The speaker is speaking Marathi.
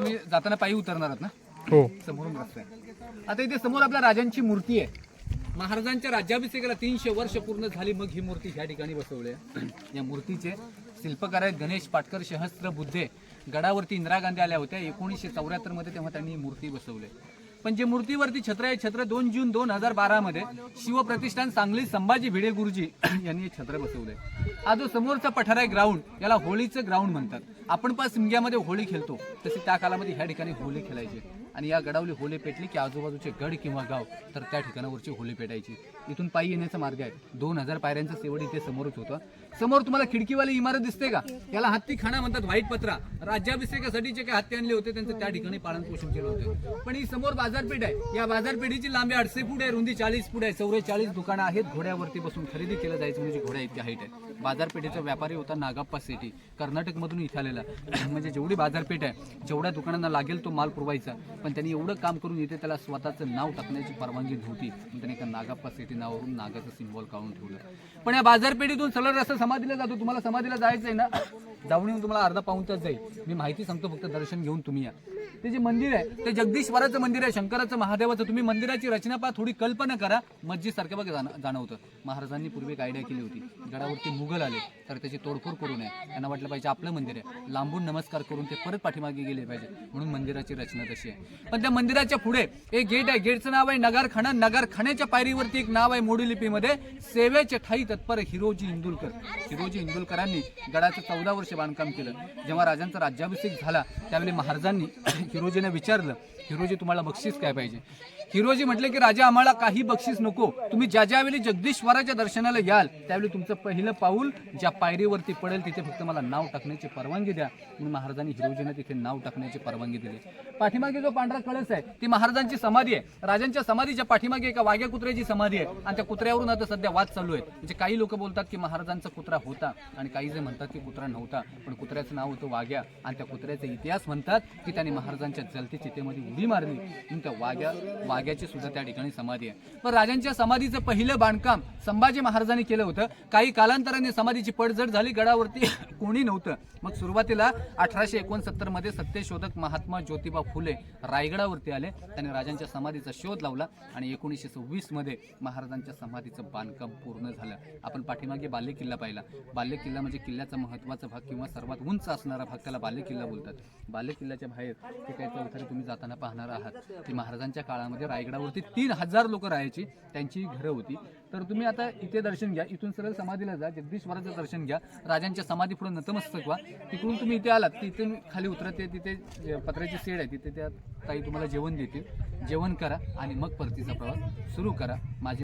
तुम्ही जाताना पायी उतरणार आहात ना? हो. समोरून रस्ता आहे आता इथे समोर आपल्या राजांची मूर्ती आहे. महाराजांच्या राज्याभिषेकाला तीनशे वर्ष पूर्ण झाली मग ही मूर्ती ह्या ठिकाणी बसवली आहे. या मूर्तीचे शिल्पकार आहेत गणेश पाटकर सहस्त्र बुद्धे. गडावरती इंदिरा गांधी आल्या होत्या. एकोणीसशे चौऱ्याहत्तरमध्ये तेव्हा त्यांनी ही मूर्ती बसवली. पण जे मूर्तीवरती छत्र आहे छत्र दोन जून दोन हजार बारा मध्ये शिवप्रतिष्ठान सांगली संभाजी भिडे गुरुजी यांनी हे छत्र बसवलंय हा जो समोरचा पठार आहे ग्राउंड याला होळीचं ग्राउंड म्हणतात. आपण पण सिमग्यामध्ये होळी खेळतो. तसे त्या काळामध्ये ह्या ठिकाणी होळी खेळायची. आणि या गडावली होळी पेटली की आजूबाजूचे गड किंवा गाव तर त्या ठिकाणावरची होळी पेटायची. इथून पायी येण्याचा मार्ग आहे. दोन हजार पायऱ्यांचा सेवड इथे समोरच होतं. समोर तुम्हाला खिडकीवाली इमारत दिसते का? याला हत्ती खाना म्हणतात व्हाईट पत्रा. राज्याभिषेकासाठी जे काही हत्ती आणले होते त्यांचं त्या ठिकाणी पालन पोषण केलं होतं. पण ही समोर बाजारपेठ आहे. या बाजारपेठेची लांबी आठशे फूट आहे रुंदी चाळीस फूट आहे चौवेचाळीस दुकानं आहेत. घोड्यावरती बसून खरेदी केलं जायचं म्हणजे घोड्या इतकी हाईट आहे. बाजारपेठेचा व्यापारी होता नागाप्पा सिटी कर्नाटकमधून इथे आलेला म्हणजे जेवढी बाजारपेठ आहे जेवढ्या दुकानांना लागेल तो माल पुरवायचा. पण त्यांनी एवढं काम करून इथे त्याला स्वतःचं नाव टाकण्याची परवानगी नव्हती. पण त्याने एका नागाप्पा सिटी नावावरून नागाचं सिम्बॉल काढून ठेवलं. पण या बाजारपेठेतून सरळ रस्ता समाधीला जातो. तुम्हाला समाधीला जायचं आहे ना जाऊन येऊन तुम्हाला अर्धा पाऊन तास जाईल. मी माहिती सांगतो फक्त दर्शन घेऊन तुम्ही या. ते जे मंदिर आहे ते जगदीश्वराचं मंदिर आहे शंकराचं महादेवाचं. तुम्ही मंदिराची रचना पहा थोडी कल्पना करा. मस्जिद सारखं बघा जाण- जाणवतं. महाराजांनी पूर्वी एक आयडिया केली होती. गडावरती मुघल आले तर त्याची तोडफोड करू नये. त्यांना वाटलं पाहिजे आपलं मंदिर आहे. लांबून नमस्कार करून ते परत पाठीमागे गेले पाहिजे. म्हणून मंदिराची रचना तशी आहे. पण त्या मंदिराच्या पुढे एक गेट आहे. गेटचं नाव आहे नगारखाना नगारखान्याच्या पायरीवरती एक नाव आहे मोडी लिपीमध्ये सेवेचे ठाई तत्पर हिरोजी इंदुलकर. हिरोजी इंदुलकरांनी गडाचं चौदा वर्ष बांधकाम केलं. जेव्हा राजांचा राज्याभिषेक झाला त्यावेळी महाराजांनी हिरोजीने विचारलं हिरोजी तुम्हाला बक्षीस काय पाहिजे? हिरोजी म्हटले की राजा आम्हाला काही बक्षीस नको. तुम्ही ज्या ज्यावेळी जगदीश्वराच्या दर्शनाला याल त्यावेळी तुमचं पहिलं पाऊल ज्या पायरीवरती पडेल तिथे फक्त मला नाव टाकण्याची परवानगी द्या म्हणून महाराजांनी हिरोजीनं तिथे नाव टाकण्याची परवानगी दिली. पाठीमागे जो पांढरा कळस आहे ती महाराजांची समाधी आहे. राजांच्या समाधीच्या पाठीमागे एका वाघ्या कुत्र्याची समाधी आहे. आणि त्या कुत्र्यावरून आता सध्या वाद चालू आहे. म्हणजे काही लोक बोलतात की महाराजांचा कुत्रा होता आणि काही जे म्हणतात की कुत्रा नव्हता. पण कुत्र्याचं नाव होतं वाघ्या. आणि त्या कुत्र्याचा इतिहास म्हणतात की त्याने महाराजांच्या जलती चितेमध्ये उडी मारली. म्हणून त्या वाघ्या वाघ्याची सुद्धा त्या ठिकाणी समाधी आहे. पण राजांच्या समाधीचं पहिलं बांधकाम संभाजी महाराजांनी केलं होतं. काही कालांतराने समाधीची पडझड झाली. गडावरती कोणी नव्हतं. मग सुरुवातीला अठराशे एकोणसत्तरमध्ये सत्यशोधक महात्मा ज्योतिबा फुले रायगडावरती आले. त्यांनी राजांच्या समाधीचा शोध लावला आणि एकोणीसशे सव्वीसमध्ये महाराजांच्या समाधीचं बांधकाम पूर्ण झालं. आपण पाठीमागे बाल्य किल्ला पाहिला. बाल्य किल्ला म्हणजे किल्ल्याचा महत्त्वाचा भाग किंवा सर्वात उंच असणारा भाग त्याला बाल्य किल्ला बोलतात. बाल्य किल्ल्याच्या बाहेर ते काही चौथरी तुम्ही जाताना पाहणार आहात की महाराजांच्या काळामध्ये रायगडावरती तीन हजार लोक राहायची त्यांची घरं होती. तर तुम्ही आता इथे दर्शन घ्या. इथून सरळ समाधीला जा. जगदीश्वराचं दर्शन घ्या. राजांच्या समाधी पुढे नतमस्तक व्हा. तिकडून तुम्ही इथे आलात की इथून खाली उतरते तिथे पत्र्याची सेड आहे. तिथे त्या ताई तुम्हाला जेवण देतील. जेवण करा आणि मग परतीचा प्रवास सुरू करा. माझे